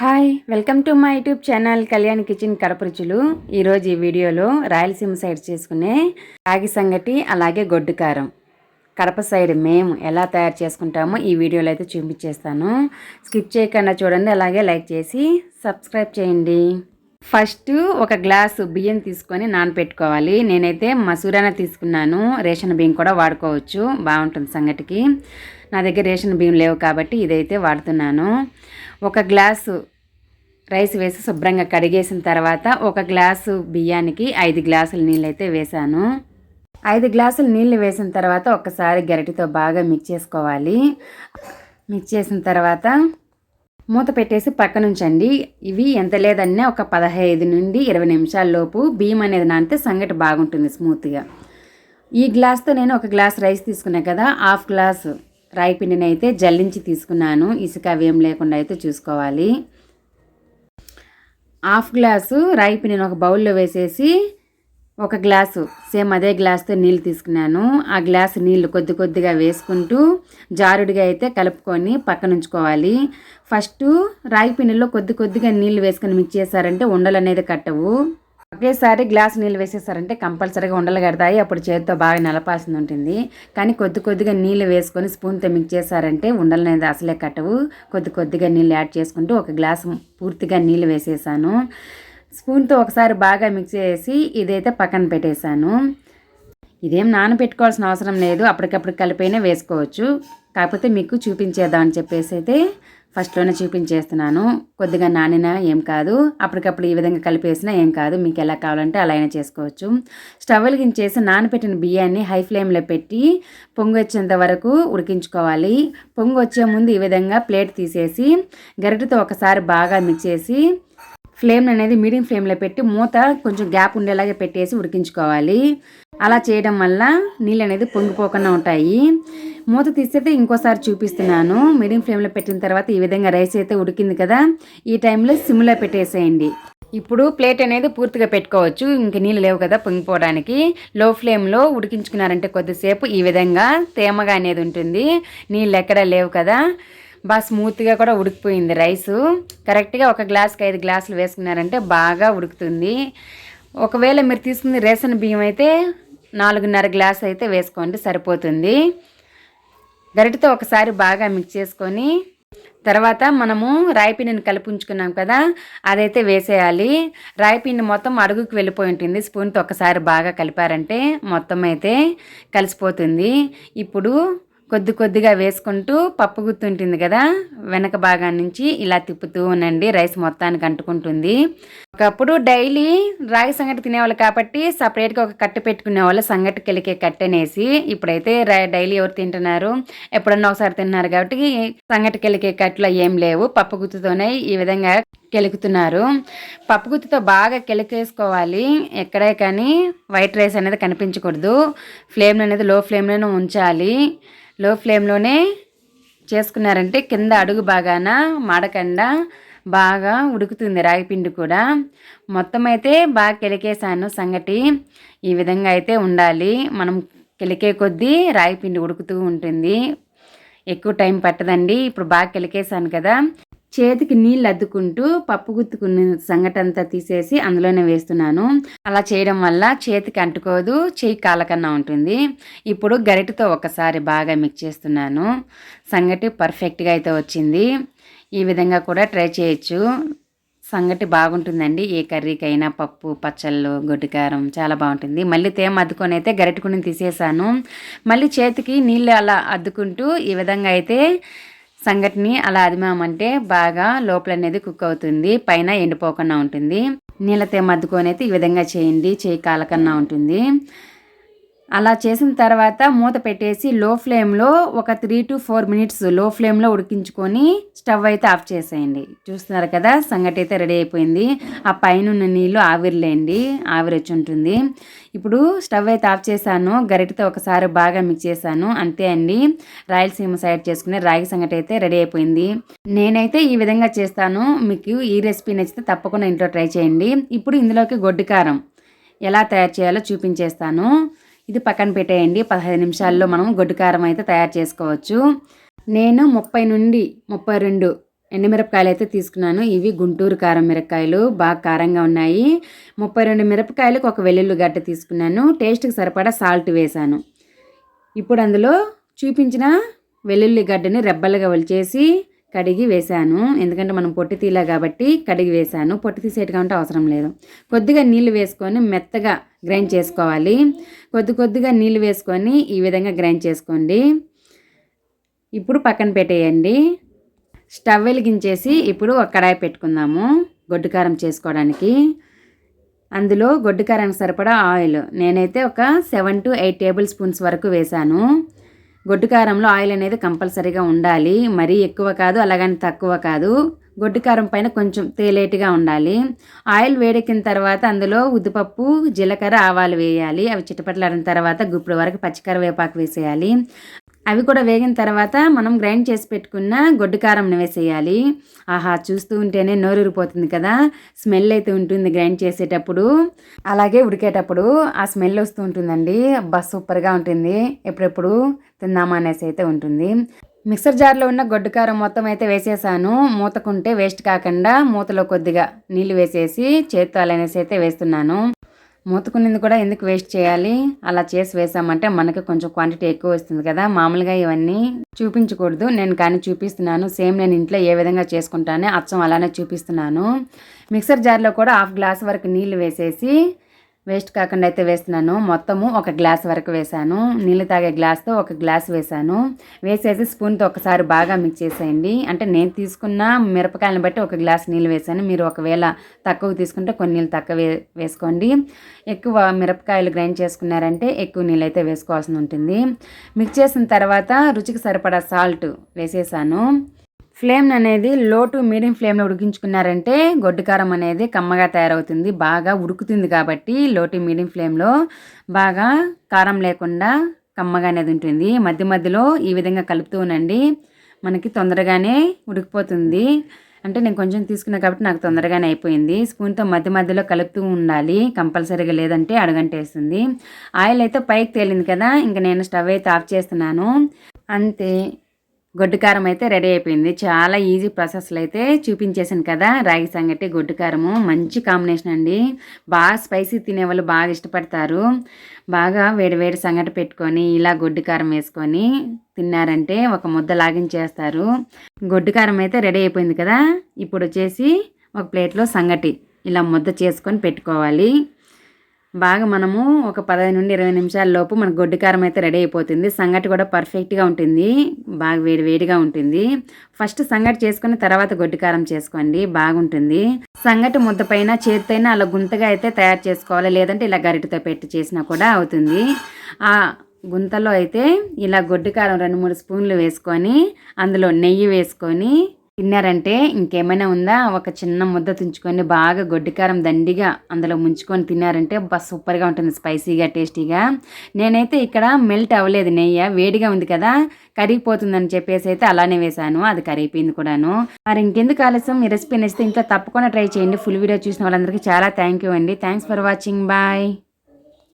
Hi welcome to my YouTube channel Kalyan kitchen Kadapa రుచులు. ఈరోజు ఈ వీడియోలో రాయలసీమ సైడ్ చేసుకునే రాగి సంగటి అలాగే గొడ్డు కారం. కడప సైడ్ మేము ఎలా తయారు చేసుకుంటామో ఈ వీడియోలో అయితే చూపించేస్తాను. స్కిప్ చేయకుండా చూడండి అలాగే లైక్ చేసి సబ్స్క్రైబ్ చేయండి. ఫస్ట్ ఒక గ్లాసు బియ్యం తీసుకొని నానపెట్టుకోవాలి. నేనైతే మసూరాన తీసుకున్నాను. రేషన్ బియ్యం కూడా వాడుకోవచ్చు. బాగుంటుంది సంగటికి. నా దగ్గర రేషన్ బియ్యం లేవు కాబట్టి ఇదైతే వాడుతున్నాను. ఒక గ్లాసు రైస్ వేసి శుభ్రంగా కడిగేసిన తర్వాత ఒక గ్లాసు బియ్యానికి ఐదు గ్లాసుల నీళ్ళు అయితే వేసాను ఐదు గ్లాసులు నీళ్ళు వేసిన తర్వాత ఒకసారి గరిటితో బాగా మిక్స్ చేసుకోవాలి. మిక్స్ చేసిన తర్వాత మూత పెట్టేసి పక్కన ఉంచండి ఇవి ఎంత లేదన్నా ఒక పదహైదు నుండి ఇరవై నిమిషాల లోపు బియ్యం అనేది నానితే సంగటి బాగుంటుంది స్మూత్గా. ఈ గ్లాస్తో నేను ఒక గ్లాస్ రైస్ తీసుకున్నాను కదా హాఫ్ గ్లాస్ రాయి పిండిని అయితే జల్లించి తీసుకున్నాను. ఇసుక అవేం లేకుండా అయితే చూసుకోవాలి. హాఫ్ గ్లాసు రాయి పిండిని ఒక బౌల్లో వేసేసి ఒక గ్లాసు సేమ్ అదే గ్లాస్తో నీళ్ళు తీసుకున్నాను. ఆ గ్లాసు నీళ్ళు కొద్ది కొద్దిగా వేసుకుంటూ జారుడిగా అయితే కలుపుకొని పక్కన ఉంచుకోవాలి. ఫస్ట్ రాగి పిండిలో కొద్ది కొద్దిగా నీళ్ళు వేసుకొని మిక్స్ చేశారంటే ఉండలు అనేది కట్టవు. ఒకేసారి గ్లాస్ నీళ్ళు వేసేసారంటే కంపల్సరీగా ఉండలు కడతాయి. అప్పుడు చేతితో బాగా నలపాల్సింది ఉంటుంది. కానీ కొద్ది కొద్దిగా నీళ్ళు వేసుకొని స్పూన్తో మిక్స్ చేశారంటే ఉండలు అనేది అసలే కట్టవు. కొద్ది కొద్దిగా నీళ్ళు యాడ్ చేసుకుంటూ ఒక గ్లాస్ పూర్తిగా నీళ్ళు వేసేసాను. స్పూన్తో ఒకసారి బాగా మిక్స్ చేసి ఇదైతే పక్కన పెట్టేశాను. ఇదేం నానబెట్టుకోవాల్సిన అవసరం లేదు. అప్పటికప్పుడు కలిపైనా వేసుకోవచ్చు. కాకపోతే మీకు చూపించేద్దాం అని చెప్పేసి అయితే ఫస్ట్లోనే చూపించేస్తున్నాను. కొద్దిగా నానిన ఏం కాదు. అప్పటికప్పుడు ఈ విధంగా కలిపేసినా ఏం కాదు. మీకు ఎలా కావాలంటే అలా అయినా చేసుకోవచ్చు. స్టవ్ వెలిగించేసి నానబెట్టిన బియ్యాన్ని హై ఫ్లేమ్లో పెట్టి పొంగు వచ్చేంత వరకు ఉడికించుకోవాలి. పొంగు వచ్చే ముందు ఈ విధంగా ప్లేట్ తీసేసి గరిటతో ఒకసారి బాగా మిక్స్ చేసి ఫ్లేమ్ అనేది మీడియం ఫ్లేమ్లో పెట్టి మూత కొంచెం గ్యాప్ ఉండేలాగా పెట్టేసి ఉడికించుకోవాలి. అలా చేయడం వల్ల నీళ్ళు అనేది పొంగిపోకుండా ఉంటాయి. మూత తీస్తే ఇంకోసారి చూపిస్తున్నాను. మీడియం ఫ్లేమ్లో పెట్టిన తర్వాత ఈ విధంగా రైస్ అయితే ఉడికింది కదా ఈ టైంలో సిమ్లో పెట్టేసేయండి. ఇప్పుడు ప్లేట్ అనేది పూర్తిగా పెట్టుకోవచ్చు. ఇంక నీళ్ళు లేవు కదా పొంగిపోవడానికి. లో ఫ్లేమ్లో ఉడికించుకున్నారంటే కొద్దిసేపు ఈ విధంగా తేమగా అనేది ఉంటుంది. నీళ్ళు ఎక్కడా లేవు కదా. బాగా స్మూత్గా కూడా ఉడికిపోయింది రైసు. కరెక్ట్గా ఒక గ్లాస్కి ఐదు గ్లాసులు వేసుకున్నారంటే బాగా ఉడుకుతుంది. ఒకవేళ మీరు తీసుకున్న రేషన్ బియ్యం అయితే నాలుగున్నర గ్లాస్ అయితే వేసుకోండి సరిపోతుంది. గరిటతో ఒకసారి బాగా మిక్స్ చేసుకొని తర్వాత మనము రాయిపిండిని కలిపి ఉంచుకున్నాం కదా అదైతే వేసేయాలి. రాయిపిండి మొత్తం అడుగుకి వెళ్ళిపోయి ఉంటుంది. స్పూన్తో ఒకసారి బాగా కలిపారంటే మొత్తం అయితే కలిసిపోతుంది. ఇప్పుడు కొద్ది కొద్దిగా వేసుకుంటూ పప్పు గుర్తుంటుంది కదా వెనక భాగం నుంచి ఇలా తిప్పుతూ ఉండండి రైస్ మొత్తానికి అంటుకుంటుంది. ఒకప్పుడు డైలీ రాగి సంగటి తినేవాళ్ళు కాబట్టి సపరేట్గా ఒక కట్టు పెట్టుకునే వాళ్ళు సంగటి కలికే కట్టనేసి ఇప్పుడైతే డైలీ ఎవరు తింటున్నారు? ఎప్పుడన్నా ఒకసారి తిన్నారు కాబట్టి సంగటి కెలికే కట్టులో ఏం లేవు పప్పు గుత్తుతోనే ఈ విధంగా కెలుకుతున్నారు. పప్పు గుత్తితో బాగా కెలికేసుకోవాలి ఎక్కడే కానీ వైట్ రైస్ అనేది కనిపించకూడదు. ఫ్లేమ్ అనేది లో ఫ్లేమ్లోనే ఉంచాలి. లో ఫ్లేమ్లోనే చేసుకున్నారంటే కింద అడుగు బాగాన మాడకుండా బాగా ఉడుకుతుంది రాగిపిండి కూడా. మొత్తం అయితే బాగా కెలికేసాను సంగటి ఈ విధంగా అయితే ఉండాలి. మనం కెలికే కొద్దీ రాగిపిండి ఉడుకుతూ ఉంటుంది. ఎక్కువ టైం పట్టదండి. ఇప్పుడు బాగా కెలికేసాను కదా. చేతికి నీళ్ళు అద్దుకుంటూ పప్పు గుత్తుకున్న సంగటంతా తీసేసి అందులోనే వేస్తున్నాను. అలా చేయడం వల్ల చేతికి అంటుకోదు చేయి కాలకన్నా ఉంటుంది. ఇప్పుడు గరిటతో ఒకసారి బాగా మిక్స్ చేస్తున్నాను. సంగటి పర్ఫెక్ట్గా అయితే వచ్చింది. ఈ విధంగా కూడా ట్రై చేయొచ్చు. సంగటి బాగుంటుందండి. ఏ కర్రీకైనా పప్పు పచ్చళ్ళు గొడ్డుకారం చాలా బాగుంటుంది. మళ్ళీ తేమ అద్దుకొని అయితే గరిటకుని తీసేసాను. మళ్ళీ చేతికి నీళ్ళు అలా అద్దుకుంటూ ఈ విధంగా అయితే సంగటిని అలా అదిమామంటే బాగా లోపల అనేది కుక్ అవుతుంది పైన ఎండిపోకుండా ఉంటుంది. నీళ్ళతో మద్దుకొని అయితే ఈ విధంగా చేయండి చేయి కాలకన్నా ఉంటుంది. అలా చేసిన తర్వాత మూత పెట్టేసి లో ఫ్లేమ్లో ఒక త్రీ టు ఫోర్ మినిట్స్లో ఫ్లేమ్లో ఉడికించుకొని స్టవ్ అయితే ఆఫ్ చేసేయండి. చూస్తున్నారు కదా సంగటి అయితే రెడీ అయిపోయింది. ఆ పైన ఉన్న నీళ్ళు ఆవిరిలేండి ఆవిరి వచ్చి ఉంటుంది. ఇప్పుడు స్టవ్ అయితే ఆఫ్ చేశాను గరిటతో ఒకసారి బాగా మిక్స్ చేశాను. అంతే అండి. రాయలసీమ సైడ్ చేసుకునే రాగి సంగటి అయితే రెడీ అయిపోయింది. నేనైతే ఈ విధంగా చేస్తాను. మీకు ఈ రెసిపీ నచ్చితే తప్పకుండా ఇంట్లో ట్రై చేయండి. ఇప్పుడు ఇందులోకి గొడ్డు కారం ఎలా తయారు చేయాలో చూపించేస్తాను. ఇది పక్కన పెట్టేయండి. పదహైదు నిమిషాల్లో మనం గొడ్డు కారం అయితే తయారు చేసుకోవచ్చు. నేను ముప్పై నుండి ముప్పై రెండు ఎండుమిరపకాయలు అయితే తీసుకున్నాను. ఇవి గుంటూరు కారం మిరపకాయలు. బాగా కారంగా ఉన్నాయి. ముప్పై రెండు మిరపకాయలకు ఒక వెల్లుల్లి గడ్డ తీసుకున్నాను. టేస్ట్కి సరిపడా సాల్ట్ వేశాను. ఇప్పుడు అందులో చూపించిన వెల్లుల్లి గడ్డని రెబ్బలుగా వలిచేసి కడిగి వేశాను. ఎందుకంటే మనం పొట్టి తీలా కాబట్టి కడిగి వేశాను. పొట్టి తీసేట్టుగా ఉంటే అవసరం లేదు. కొద్దిగా నీళ్ళు వేసుకొని మెత్తగా గ్రైండ్ చేసుకోవాలి. కొద్ది కొద్దిగా నీళ్ళు వేసుకొని ఈ విధంగా గ్రైండ్ చేసుకోండి. ఇప్పుడు పక్కన పెట్టేయండి. స్టవ్ వెలిగించేసి ఇప్పుడు ఒక కడాయి పెట్టుకుందాము గొడ్డు కారం చేసుకోవడానికి. అందులో గొడ్డు కారానికి సరిపడా ఆయిల్. నేనైతే ఒక seven to eight tablespoons వరకు వేశాను. గొడ్డు కారంలో ఆయిల్ అనేది కంపల్సరీగా ఉండాలి. మరీ ఎక్కువ కాదు అలాగని తక్కువ కాదు. గొడ్డు కారం పైన కొంచెం తేలేటుగా ఉండాలి. ఆయిల్ వేడెక్కిన తర్వాత అందులో ఉద్దిపప్పు జీలకర్ర ఆవాలు వేయాలి. అవి చిట్టపట్లాడిన తర్వాత గుప్పుడు వరకు పచ్చికరివేపాకు వేసేయాలి. అవి కూడా వేగిన తర్వాత మనం గ్రైండ్ చేసి పెట్టుకున్న గొడ్డు కారం వేసేయాలి. ఆహా చూస్తూ ఉంటేనే నోరూరిపోతుంది కదా. స్మెల్ అయితే ఉంటుంది గ్రైండ్ చేసేటప్పుడు. అలాగే ఉడికేటప్పుడు ఆ స్మెల్ వస్తూ ఉంటుందండి. అబ్బా సూపర్గా ఉంటుంది. ఎప్పుడెప్పుడు తిందామా అనేసి అయితే ఉంటుంది. మిక్సర్ జార్లో ఉన్న గొడ్డు కారం మొత్తం అయితే వేసేసాను. మూతకుంటే వేస్ట్ కాకుండా మూతలో కొద్దిగా నీళ్ళు వేసేసి చేత్తో అనేసి అయితే వేస్తున్నాను. మూతుకునేది కూడా ఎందుకు వేస్ట్ చేయాలి? అలా చేసి వేసామంటే మనకి కొంచెం క్వాంటిటీ ఎక్కువ వస్తుంది కదా. మామూలుగా ఇవన్నీ చూపించకూడదు. నేను కానీ చూపిస్తున్నాను. సేమ్ నేను ఇంట్లో ఏ విధంగా చేసుకుంటానో అచ్చం అలానే చూపిస్తున్నాను. మిక్సర్ జార్లో కూడా హాఫ్ గ్లాస్ వరకు నీళ్ళు వేసేసి వేస్ట్ కాకుండా అయితే వేస్తున్నాను. మొత్తము ఒక గ్లాస్ వరకు వేసాను నీళ్ళు తాగే గ్లాస్తో ఒక గ్లాస్ వేసాను వేసేసి స్పూన్తో ఒకసారి బాగా మిక్స్ చేసేయండి. అంటే నేను తీసుకున్న మిరపకాయలను బట్టి ఒక గ్లాస్ నీళ్ళు వేసాను మీరు ఒకవేళ తక్కువ తీసుకుంటే కొన్ని నీళ్ళు తక్కువ వేసుకోండి. ఎక్కువ మిరపకాయలు గ్రైండ్ చేసుకున్నారంటే ఎక్కువ నీళ్ళు అయితే వేసుకోవాల్సి ఉంటుంది. మిక్స్ చేసిన తర్వాత రుచికి సరిపడా సాల్ట్ వేసేసాను. ఫ్లేమ్ అనేది లో టు మీడియం ఫ్లేమ్లో ఉడికించుకున్నారంటే గొడ్డుకారం అనేది కమ్మగా తయారవుతుంది బాగా ఉడుకుతుంది కాబట్టి లో టు మీడియం ఫ్లేమ్లో బాగా కారం లేకుండా కమ్మగా అనేది ఉంటుంది మధ్య మధ్యలో ఈ విధంగా కలుపుతూ ఉండండి మనకి తొందరగానే ఉడికిపోతుంది. అంటే నేను కొంచెం తీసుకున్నా కాబట్టి నాకు తొందరగానే అయిపోయింది. స్పూన్తో మధ్య మధ్యలో కలుపుతూ ఉండాలి. కంపల్సరీగా లేదంటే అడగంటేస్తుంది. ఆయిల్ అయితే పైకి తేలింది కదా ఇంకా నేను స్టవ్ అయితే ఆఫ్ చేస్తున్నాను. అంతే. గొడ్డు కారం అయితే రెడీ అయిపోయింది. చాలా ఈజీ ప్రాసెస్లో అయితే చూపించేసాను కదా రాగి సంగటి గొడ్డు కారము మంచి కాంబినేషన్ అండి. బాగా స్పైసీ తినేవాళ్ళు బాగా ఇష్టపడతారు. బాగా వేడివేడి సంగటి పెట్టుకొని ఇలా గొడ్డు కారం వేసుకొని తిన్నారంటే ఒక ముద్ద లాగించేస్తారు గొడ్డు కారం అయితే రెడీ అయిపోయింది కదా. ఇప్పుడు వచ్చేసి ఒక ప్లేట్లో సంగటి ఇలా ముద్ద చేసుకొని పెట్టుకోవాలి. బాగా మనము ఒక పదహైదు నుండి ఇరవై నిమిషాల లోపు మన గొడ్డు కారం అయితే రెడీ అయిపోతుంది. సంగటి కూడా పర్ఫెక్ట్గా ఉంటుంది. బాగా వేడి వేడిగా ఉంటుంది. ఫస్ట్ సంగటి చేసుకుని తర్వాత గొడ్డు కారం చేసుకోండి. బాగుంటుంది. సంగటి ముద్ద పైన చేతిపైన అలా గుంతగా అయితే తయారు చేసుకోవాలి. లేదంటే ఇలా గరిటతో పెట్టి చేసినా కూడా అవుతుంది. ఆ గుంతలో అయితే ఇలా గొడ్డు కారం రెండు మూడు స్పూన్లు వేసుకొని అందులో నెయ్యి వేసుకొని తిన్నారంటే ఇంకేమైనా ఉందా? ఒక చిన్న ముద్ద తుంచుకొని బాగా గొడ్డికారం దండిగా అందులో ముంచుకొని తిన్నారంటే బా సూపర్గా ఉంటుంది స్పైసీగా టేస్టీగా. నేనైతే ఇక్కడ మెల్ట్ అవ్వలేదు నెయ్యి వేడిగా ఉంది కదా కరిగిపోతుందని చెప్పేసి అయితే అలానే వేశాను అది కరిగిపోయింది కూడాను. మరి ఇంకెందుకు ఆలస్యం? ఈ రెసిపీ నచ్చితే ఇంట్లో తప్పకుండా ట్రై చేయండి. ఫుల్ వీడియో చూసిన వాళ్ళందరికీ చాలా థ్యాంక్ యూ అండి. Thanks for watching. బాయ్.